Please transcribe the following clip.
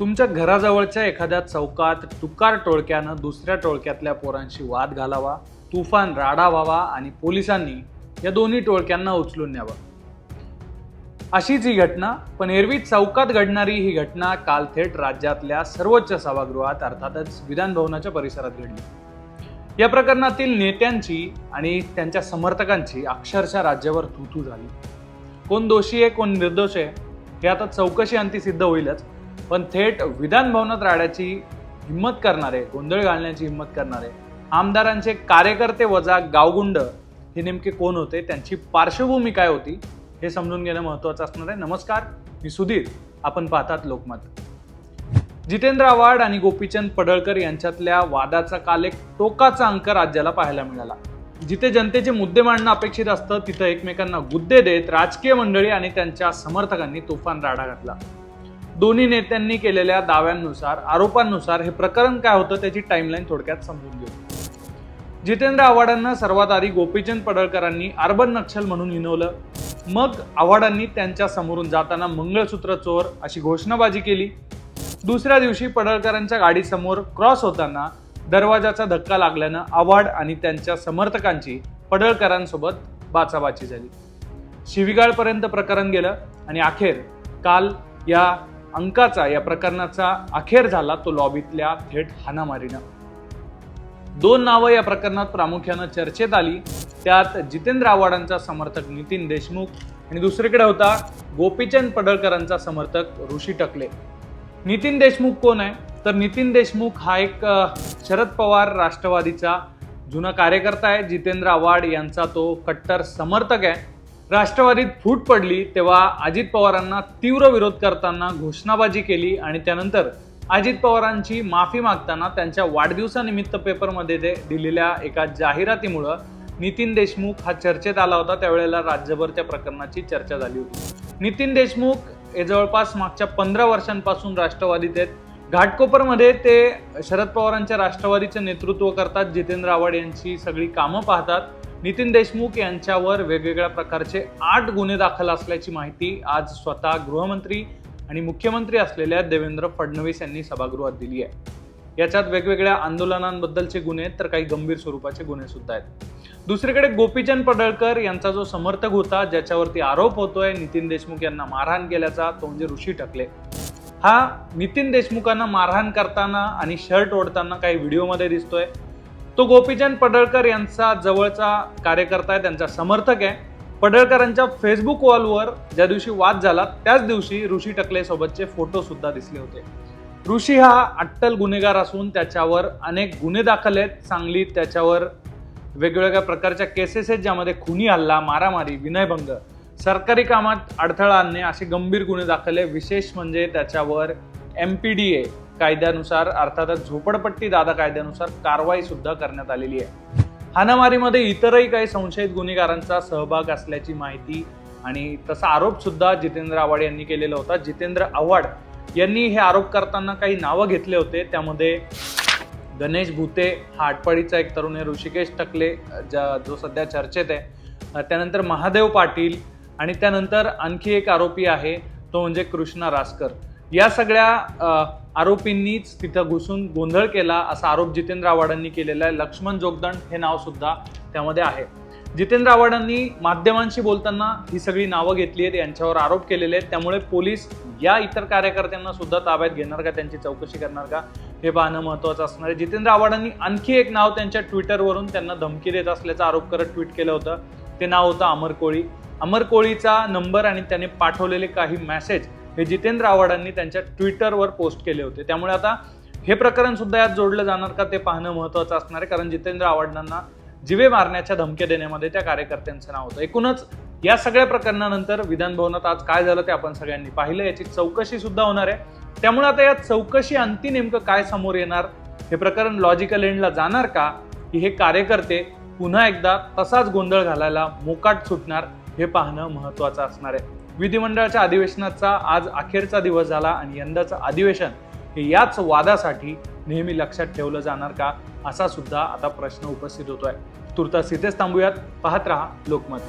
तुमच्या घराजवळच्या एखाद्या चौकात तुकार टोळक्यानं दुसऱ्या टोळक्यातल्या पोरांशी वाद घालावा तुफान राडा व्हावा आणि पोलिसांनी या दोन्ही टोळक्यांना उचलून न्यावं. अशीच ही घटना पण एरवी चौकात घडणारी ही घटना काल थेट राज्यातल्या सर्वोच्च सभागृहात अर्थातच विधान भवनाच्या परिसरात घडली. या प्रकरणातील नेत्यांची आणि त्यांच्या समर्थकांची अक्षरशः राज्यावर थुथू झाली. कोण दोषी आहे कोण निर्दोष आहे हे आता चौकशी अंती सिद्ध होईलच. पण थेट विधान भवनात राहण्याची हिंमत करणारे गोंधळ घालण्याची हिंमत करणारे आमदारांचे कार्यकर्ते वजा गावगुंड हे नेमके कोण होते त्यांची पार्श्वभूमी काय होती हे समजून घेणं महत्त्वाचं असणार आहे. नमस्कार मी सुधीर. आपण पाहतात लोकमत. जितेंद्र आव्हाड आणि गोपीचंद पडळकर यांच्यातल्या वादाचा काल एक टोकाचा अंक राज्याला पाहायला मिळाला. जिथे जनतेचे मुद्दे मांडणं अपेक्षित असतं तिथं एकमेकांना गुद्दे देत राजकीय मंडळी आणि त्यांच्या समर्थकांनी तुफान राडा घातला. दोन्ही नेत्यांनी केलेल्या दाव्यांनुसार आरोपांनुसार हे प्रकरण काय होतं त्याची टाईमलाईन थोडक्यात समजून घेऊ. जितेंद्र आव्हाडांना सर्वात आधी गोपीचंद पडळकरांनी अर्बन नक्षल म्हणून हिनवलं. मग आव्हाडांनी त्यांच्या समोरून जाताना मंगळसूत्र चोर अशी घोषणाबाजी केली. दुसऱ्या दिवशी पडळकरांच्या गाडीसमोर क्रॉस होताना दरवाजाचा धक्का लागल्यानं आव्हाड आणि त्यांच्या समर्थकांची पडळकरांसोबत बाचाबाची झाली. शिवीगाळपर्यंत प्रकरण गेलं आणि अखेर काल या अंकाचा या प्रकरणाचा अखेर झाला तो लॉबीतल्या थेट हाणामारीनं. दोन नावं या प्रकरणात प्रामुख्यानं चर्चेत आली. त्यात जितेंद्र आव्हाडांचा समर्थक नितीन देशमुख आणि दुसरीकडे होता गोपीचंद पडळकरांचा समर्थक ऋषी टकले. नितीन देशमुख कोण आहे? तर नितीन देशमुख हा एक शरद पवार राष्ट्रवादीचा जुना कार्यकर्ता आहे. जितेंद्र आव्हाड यांचा तो कट्टर समर्थक आहे. राष्ट्रवादीत फूट पडली तेव्हा अजित पवारांना तीव्र विरोध करताना घोषणाबाजी केली आणि त्यानंतर अजित पवारांची माफी मागताना त्यांच्या वाढदिवसानिमित्त पेपरमध्ये ते दिलेल्या एका जाहिरातीमुळं नितीन देशमुख हा चर्चेत आला होता. त्यावेळेला राज्यभर त्या प्रकरणाची चर्चा झाली होती. नितीन देशमुख हे जवळपास मागच्या पंधरा वर्षांपासून राष्ट्रवादीत आहेत. घाटकोपरमध्ये ते शरद पवारांच्या राष्ट्रवादीचं नेतृत्व करतात. जितेंद्र आव्हाड यांची सगळी कामं पाहतात. नितीन देशमुख यांच्यावर वेगवेगळ्या प्रकारचे आठ गुन्हे दाखल असल्याची माहिती आज स्वतः गृहमंत्री आणि मुख्यमंत्री असलेल्या देवेंद्र फडणवीस यांनी सभागृहात दिली आहे. याच्यात वेगवेगळ्या आंदोलनांबद्दलचे गुन्हे तर काही गंभीर स्वरूपाचे गुन्हे सुद्धा आहेत. दुसरीकडे गोपीचंद पडळकर यांचा जो समर्थक होता ज्याच्यावरती आरोप होतोय नितीन देशमुख यांना मारहाण केल्याचा तो म्हणजे ऋषी टकले. हा नितीन देशमुखांना मारहाण करताना आणि शर्ट ओढताना काही व्हिडिओमध्ये दिसतोय. तो गोपीचंद पडळकर यांचा जवळचा कार्यकर्ता आहे त्यांचा समर्थक आहे. पडळकरांच्या फेसबुक वॉलवर ज्या दिवशी वाद झाला त्याच दिवशी ऋषी टकलेसोबतचे फोटोसुद्धा दिसले होते. ऋषी हा अट्टल गुन्हेगार असून त्याच्यावर अनेक गुन्हे दाखल आहेत. सांगलीत त्याच्यावर वेगवेगळ्या प्रकारच्या केसेस आहेत ज्यामध्ये खुनी हल्ला मारामारी विनयभंग सरकारी कामात अडथळा आणणे असे गंभीर गुन्हे दाखल आहे विशेष म्हणजे त्याच्यावर एम पी डी ए कायद्यानुसार अर्थातच झोपडपट्टी दादा कायद्यानुसार कारवाई सुद्धा करण्यात आलेली आहे. हाणामारीमध्ये इतरही काही संशयित गुन्हेगारांचा सहभाग असल्याची माहिती आणि तसा आरोप सुद्धा जितेंद्र आव्हाड यांनी केलेला होता. जितेंद्र आव्हाड यांनी हे आरोप करताना काही नावं घेतले होते. त्यामध्ये गणेश भूते हा आटपाडीचा एक तरुण आहे ऋषिकेश टकले ज्या जो सध्या चर्चेत आहे. त्यानंतर महादेव पाटील आणि त्यानंतर आणखी एक आरोपी आहे तो म्हणजे कृष्णा रासकर. या सगळ्या आरोपींनीच तिथं घुसून गोंधळ केला असा आरोप जितेंद्र आव्हाडांनी केलेला आहे. लक्ष्मण जोगदंड हे नाव सुद्धा त्यामध्ये आहे. जितेंद्र आव्हाडांनी माध्यमांशी बोलताना ही सगळी नावं घेतली आहेत यांच्यावर आरोप केलेले आहेत. त्यामुळे पोलीस या इतर कार्यकर्त्यांना सुद्धा ताब्यात घेणार का त्यांची चौकशी करणार का हे पाहणं महत्त्वाचं असणार आहे. जितेंद्र आव्हाडांनी आणखी एक नाव त्यांच्या ट्विटरवरून त्यांना धमकी देत असल्याचा आरोप करत ट्विट केलं होतं. ते नाव होतं अमर कोळी. अमर कोळीचा नंबर आणि त्याने पाठवलेले काही मेसेज हे जितेंद्र आव्हाडांनी त्यांच्या ट्विटरवर पोस्ट केले होते. त्यामुळे आता हे प्रकरण सुद्धा यात जोडलं जाणार का ते पाहणं महत्त्वाचं असणार आहे. कारण जितेंद्र आव्हाडांना जिवे मारण्याच्या धमक्या देण्यामध्ये त्या कार्यकर्त्यांचं नाव होतं. एकूणच या सगळ्या प्रकरणानंतर विधान भवनात आज काय झालं ते आपण सगळ्यांनी पाहिलं. याची चौकशी सुद्धा होणार आहे. त्यामुळे आता या चौकशी अंती नेमकं काय समोर येणार? हे प्रकरण लॉजिकल एंडला जाणार का? की हे कार्यकर्ते पुन्हा एकदा तसाच गोंधळ घालायला मोकाट सुटणार? हे पाहणं महत्वाचं असणार आहे. विधिमंडळाच्या अधिवेशनाचा आज अखेरचा दिवस झाला आणि यंदाचं अधिवेशन हे याच वादासाठी नेहमी लक्षात ठेवलं जाणार का असा सुद्धा आता प्रश्न उपस्थित होतोय. तुर्तास इथेच थांबूयात. पाहत रहा लोकमत.